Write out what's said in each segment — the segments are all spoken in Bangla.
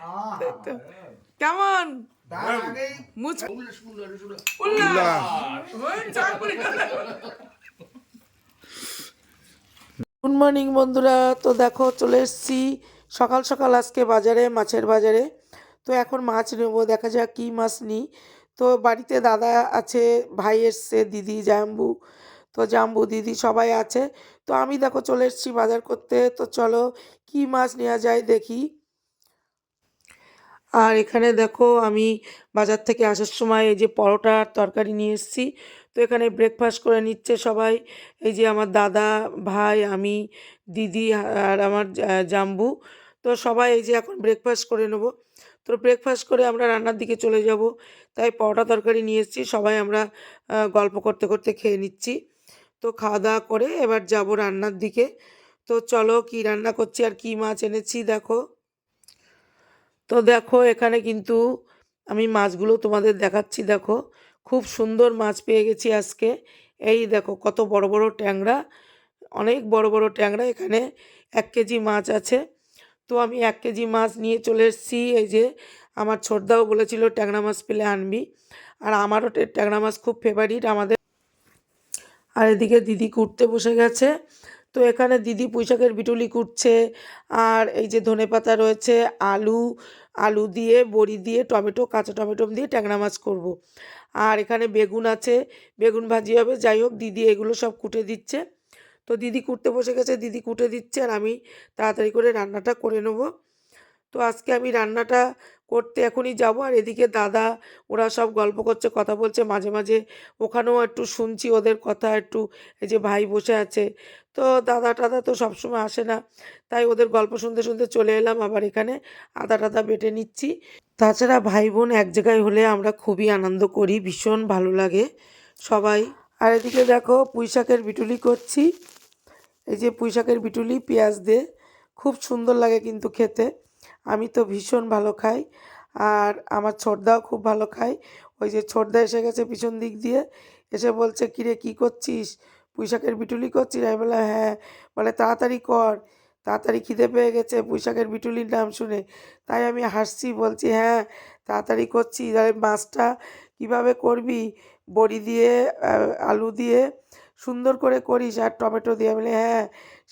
তো কেমন? গুড মর্নিং বন্ধুরা। তো দেখো চলে এসেছি সকাল সকাল আজকে বাজারে মাছের বাজারে। তো এখন মাছ নেব দেখা যাক কী মাছ নিই। তো বাড়িতে দাদা আছে ভাই এসছে দিদি জাম্বু। তো জাম্বু দিদি সবাই আছে। তো আমি দেখো চলে এসেছি বাজার করতে। তো চলো কী মাছ নেওয়া যায় দেখি। আর এখানে দেখো আমি বাজার থেকে আসার সময় এই যে পরোটার তরকারি নিয়ে এসেছি। তো এখানে ব্রেকফাস্ট করে নিচ্ছে সবাই। এই যে আমার দাদা, ভাই, আমি, দিদি আর আমার জাম্বু। তো সবাই এই যে এখন ব্রেকফাস্ট করে নেব। তো ব্রেকফাস্ট করে আমরা রান্নার দিকে চলে যাব। তাই পরোটা তরকারি নিয়ে এসেছি। সবাই আমরা গল্প করতে করতে খেয়ে নিচ্ছি। তো খাওয়া দাওয়া করে এবার যাব রান্নার দিকে। তো চলো কি রান্না করছি আর কি মাছ এনেছি দেখো। তো দেখো, এখানে কিন্তু আমি মাছগুলো তোমাদের দেখাচ্ছি। দেখো, খুব সুন্দর মাছ পেয়ে গেছি আজকে। এই দেখো, কত বড় বড় ট্যাংরা, অনেক বড় বড় ট্যাংরা। এখানে এক কেজি মাছ আছে। তো আমি এক কেজি মাছ নিয়ে চলে এসেছি। এই যে আমার ছোটদাও বলেছিল, ট্যাংরা মাছ পেলে আনবি। আর আমারও ট্যাংরা মাছ খুব ফেভারিট আমাদের। আর এদিকে দিদি কুটতে বসে গেছে। তো এখানে দিদি পুঁইশাকের বিটুলি কুটছে, আর এই যে ধনে পাতা রয়েছে, আলু আলু দিয়ে, বড়ি দিয়ে, টমেটো, কাঁচা টমেটো দিয়ে ট্যাংরা মাছ করব। আর এখানে বেগুন আছে, বেগুন ভাজি হবে, যাই হোক দিদি এগুলো সব কুটে দিচ্ছে তো দিদি কুটতে বসে গেছে, দিদি কুটে দিচ্ছে, আর আমি তাড়াতাড়ি করে রান্নাটা করে নেব তো আজকে আমি রান্নাটা করতে এখনই যাব। আর এদিকে দাদা, ওরা সব গল্প করছে, কথা বলছে। মাঝে মাঝে ওখানেও একটু শুনছি ওদের কথা, একটু এই যে ভাই বসে আছে। তো দাদা টাদা তো সবসময় আসে না। তাই ওদের গল্প শুনতে শুনতে চলে এলাম আবার এখানে আদা টাদা বেটে নিচ্ছি। তাছাড়া ভাই বোন এক জায়গায় হলে আমরা খুবই আনন্দ করি, ভীষণ ভালো লাগে সবাই। আর এদিকে দেখো, পুঁইশাকের বিটুলি করছি। এই যে পুঁইশাকের বিটুলি, পেঁয়াজ দিয়ে। খুব সুন্দর লাগে কিন্তু খেতে। আমি তো ভীষণ ভালো খাই। আর আমার ছোটদাও খুব ভালো খায়। ওই যে ছোটদা এসে গেছে পিছন দিক দিয়ে। এসে বলছে, কিরে, কি করছিস? পুঁই শাকের বিটুলি করছিস? আমি বললাম হ্যাঁ বলে, তাড়াতাড়ি কর। তাড়াতাড়ি খিদে পেয়ে গেছে পুঁই শাকের বিটুলির নাম শুনে। তাই আমি হাসছি, বলছি হ্যাঁ তাড়াতাড়ি করছি। তাহলে মাছটা কীভাবে করবি? বড়ি দিয়ে আলু দিয়ে সুন্দর করে করিস আর টমেটো দিয়ে বলে হ্যাঁ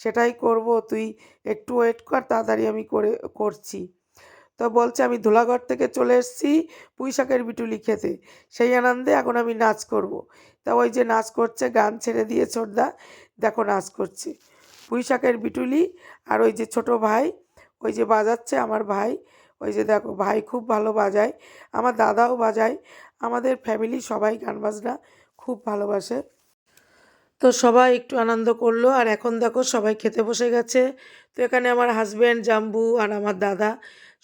সেটাই করব, তুই একটু ওয়েট কর, তাড়াতাড়ি আমি করে, করছি। তো বলছে, আমি ধুলাঘর থেকে চলে এসেছি পুঁই শাকের বিটুলি খেতে। সেই আনন্দে এখন আমি নাচ করব। তা ওই যে নাচ করছে, গান ছেড়ে দিয়ে ছোটদা দেখো নাচ করছে। পুঁই শাকের বিটুলি আর ওই যে ছোট ভাই, ওই যে বাজাচ্ছে আমার ভাই, ওই যে দেখো ভাই খুব ভালো বাজায়, আমার দাদাও বাজায়, আমাদের ফ্যামিলি সবাই গান বাজনা খুব ভালোবাসে। তো সবাই একটু আনন্দ করল। আর এখন দেখো সবাই খেতে বসে গেছে। তো এখানে আমার হাজব্যান্ড জাম্বু আর আমার দাদা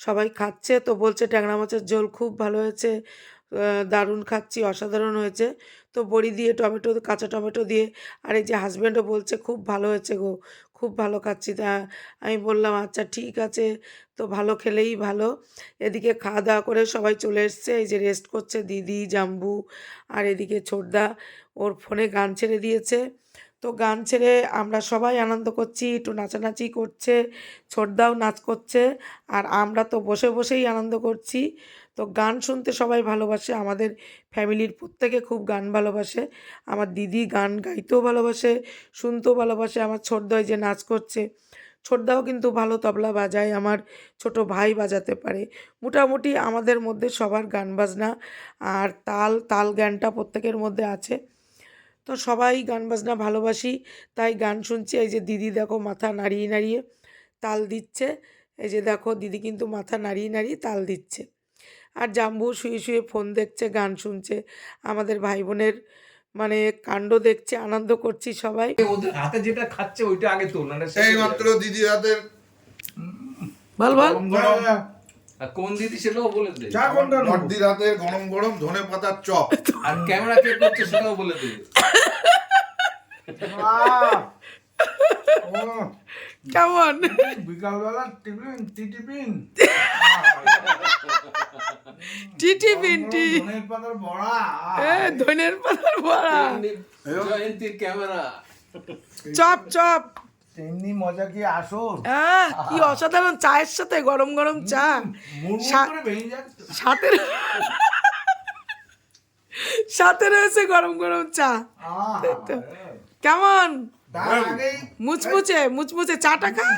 সবাই খাচ্ছে। তো বলছে ট্যাংরা মাছের ঝোল খুব ভালো হয়েছে। দারুণ খাচ্ছি, অসাধারণ হয়েছে। তো বড়ি দিয়ে টমেটো, কাঁচা টমেটো দিয়ে, আর এই যে হাজব্যান্ডও বলছে, খুব ভালো হয়েছে গো, খুব ভালো খাচ্ছি। তা আমি বললাম আচ্ছা ঠিক আছে, তো ভালো খেলেই ভালো। এদিকে খাওয়া দাওয়া করে সবাই চলে এসছে, এই যে রেস্ট করছে দিদি, জাম্বু, আর এদিকে ছোটদা, ওর ফোনে গান ছেড়ে দিয়েছে। তো গান ছেড়ে আমরা সবাই আনন্দ করছি, একটু নাচানাচি করছে, ছোটদাও নাচ করছে, আর আমরা তো বসে বসেই আনন্দ করছি। তো গান শুনতে সবাই ভালোবাসে, আমাদের ফ্যামিলির প্রত্যেকে খুব গান ভালোবাসে, আমার দিদি গান গাইতেও ভালোবাসে, শুনতেও ভালোবাসে, আমার ছোটদা ওই যে নাচ করছে। ছোটদাও কিন্তু ভালো তবলা বাজায়, আমার ছোট ভাই বাজাতে পারে। মোটামুটি আমাদের মধ্যে সবার গান বাজনা, আর তাল তাল জ্ঞানটা প্রত্যেকের মধ্যে আছে। তো সবাই গান বাজনা ভালোবাসি তাই গান শুনছি। এই যে দিদি দেখো মাথা নাড়িয়ে নাড়িয়ে তাল দিচ্ছে। এই যে দেখো দিদি কিন্তু মাথা নাড়িয়ে নাড়িয়ে তাল দিচ্ছে। আর জাম্বু শুয়ে শুয়ে ফোন দেখছে গান শুনছে। আমাদের ভাই বোনের মানে কাণ্ড দেখছে আনন্দ করছি সবাই। ওদের হাতে যেটা খাচ্ছে ওইটা আগে তোল না এই মাত্র দিদি হাতের বল বল। আর কোন দিদি সেটাও বলে দে চা কোনটা নর্দির হাতের গরম গরম ধনে পাতার চপ। আর ক্যামেরা কে করছে সেটাও বলে দে কেমন? বিকালবেলা টিফিন টি ধনের পাতার বড়া। এ ধনের পাতার বড়া। ক্যামেরা। Chop chop. তেমনি মজা কি আসর কি অসাধারণ চায়ের সাথে গরম গরম চা। সাথে সাথে রয়েছে গরম গরম চা। তো। কেমন? আগেই মুচমুচে মুচমুচে। চাটা খা।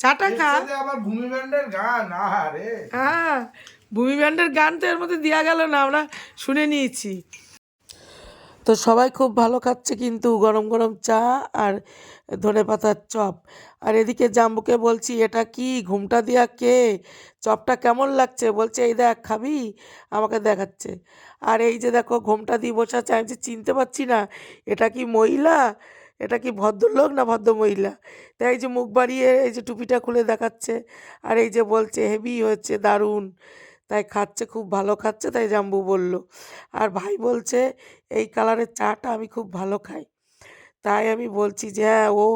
চাটা খা। আবার ভূমি ব্যান্ডের গান। আহারে হ্যাঁ ভূমি ব্যান্ডের গান তো এর মধ্যে দেওয়া গেল না আমরা শুনে নিয়েছি। তো সবাই খুব ভালো খাচ্ছে কিন্তু গরম গরম চা আর ধনে পাতার চপ। আর এদিকে জাম্বুকে বলছি, এটা কি? ঘুমটা দিয়া কে? চপটা কেমন লাগছে? বলছে, এই দেখ, খাবি? আমাকে দেখাচ্ছে। আর এই যে দেখো, ঘুমটা দিয়ে বসে আছে। আমি চিনতে পারছি না, এটা কি মহিলা? এটা কি ভদ্রলোক না ভদ্র মহিলা? তাই এই যে মুখ বাড়িয়ে এই যে টুপিটা খুলে দেখাচ্ছে। আর এই যে বলছে, হেভি হচ্ছে দারুণ। তাই খাচ্ছে, খুব ভালো খাচ্ছে, তাই জাম্বু বলল। আর ভাই বলছে, এই কালারের চাটা আমি খুব ভালো খাই। তাই আমি বলছি যে হ্যাঁ ও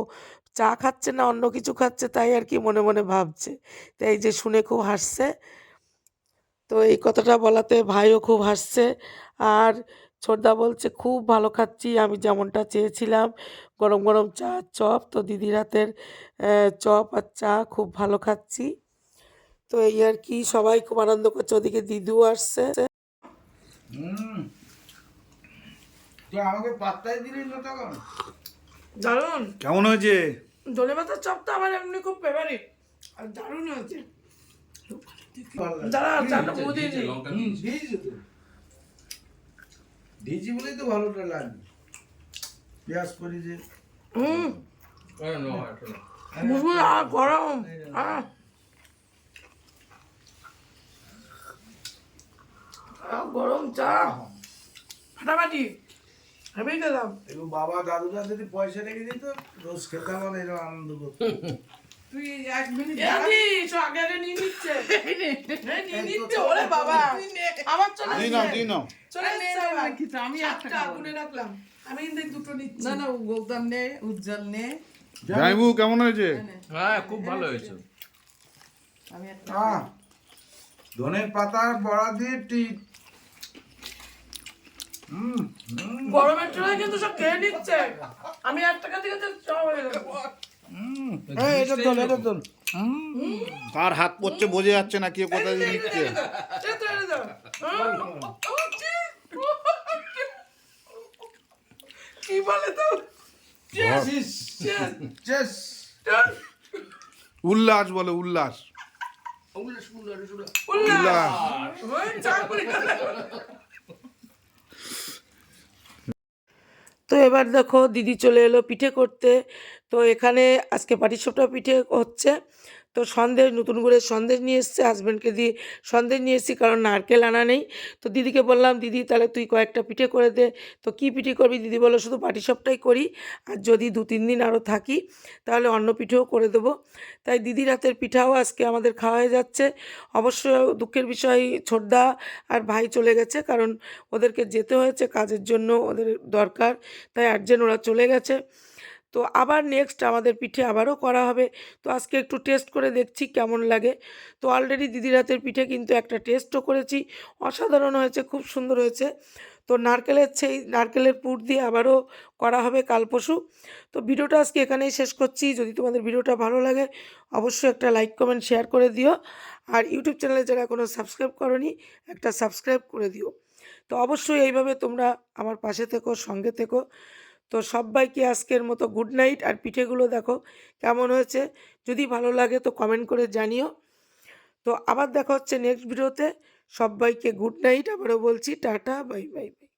চা খাচ্ছে না, অন্য কিছু খাচ্ছে। তাই আর কি মনে মনে ভাবছে। তাই যে শুনে খুব হাসছে। তো এই কথাটা বলাতে ভাইও খুব হাসছে। আর ছোটদা বলছে, খুব ভালো খাচ্ছি, আমি যেমনটা চেয়েছিলাম, গরম গরম চা, চপ। তো দিদির হাতের চপ আর চা খুব ভালো খাচ্ছি। তো এই আর কি সবাই খুব আনন্দ করছে ওদিকে দিদিও আসছে। হুম। আমাকে পাত্তাই দিলি না তখন? কেমন হয়েছে? ধনে পাতার চপ তো আমার এমনি খুব ফেভারিট আর দারুণ হয়েছে। দাঁড়া দিয়েছে, বলেই তো ভালোটা লাগবে পেঁয়াজ করি যে হুম গরম। আহ। গরম চা। ফাটাফাটি। হেবেই খেলাম। এগুলো বাবা দাদুরা যদি পয়সা রেখে দিত রোজ খেতাম আর এরকম আনন্দ করতাম তুই এক মিনিট আগে আগে নিয়ে নিচ্ছে। নিয়ে নিচ্ছে, ওরে বাবা। আমার চলে নাও। নাও। নে, আমি একটা রাখলাম। আমি কিন্তু দুটো নিচ্ছি। না না গৌতম নে উজ্জ্বল নে। জামাইবু কেমন হয়েছে? হ্যাঁ খুব ভালো হয়েছে। আমি একটা ধনের পাতার বড়া দিয়ে গরমের কিন্তু সব খেয়ে নিচ্ছে আমি এক টাকা থেকে হয়ে কার হাত পড়ছে বোঝা যাচ্ছে না কে কোথা দিয়ে নিচ্ছে কি বলে তো উল্লাস বলে উল্লাস উল্লাস ওই চা তো এবার দেখো দিদি চলে এলো পিঠে করতে। তো এখানে আজকে পাটিসাপটা পিঠে হচ্ছে। তো সন্দেশ, নতুন করে সন্দেশ নিয়ে এসছে হাজব্যান্ডকে দিয়ে সন্দেশ নিয়ে এসেছি কারণ নারকেল আনা নেই। তো দিদিকে বললাম, দিদি, তাহলে তুই কয়েকটা পিঠে করে দে। তো কী পিঠে করবি? দিদি বলল, শুধু পাটিসাপটাই করি। আর যদি দু তিন দিন আরও থাকি, তাহলে অন্য পিঠেও করে দেবো। তাই দিদি রাতের পিঠাও আজকে আমাদের খাওয়া হয়ে যাচ্ছে। অবশ্য দুঃখের বিষয়, ছোটদা আর ভাই চলে গেছে কারণ ওদেরকে যেতে হয়েছে, কাজের জন্য ওদের দরকার। তাই আর্জেন্ট ওরা চলে গেছে। তো আবার নেক্সট আমাদের পিঠে আবারও করা হবে। তো আজকে একটু টেস্ট করে দেখছি কেমন লাগে। তো অলরেডি দিদির হাতের পিঠে কিন্তু একটা টেস্টও করেছি। অসাধারণ হয়েছে, খুব সুন্দর হয়েছে। তো নারকেলের সেই, নারকেলের পুর দিয়ে আবারও করা হবে কাল পরশু। তো ভিডিওটা আজকে এখানেই শেষ করছি। যদি তোমাদের ভিডিওটা ভালো লাগে, অবশ্যই একটা লাইক কমেন্ট শেয়ার করে দিও। আর ইউটিউব চ্যানেলে যারা কোনো সাবস্ক্রাইব করনি, একটা সাবস্ক্রাইব করে দিও। তো অবশ্যই এইভাবে তোমরা আমার পাশে থেকো, সঙ্গে থেকো। তো সবাইকে আজকের মতো গুড নাইট আর পিঠেগুলো দেখো কেমন হয়েছে। যদি ভালো লাগে তো কমেন্ট করে জানিও। তো আবার দেখা হচ্ছে নেক্সট ভিডিওতে সবাইকে গুড নাইট আবারও বলছি, টাটা বাই বাই বাই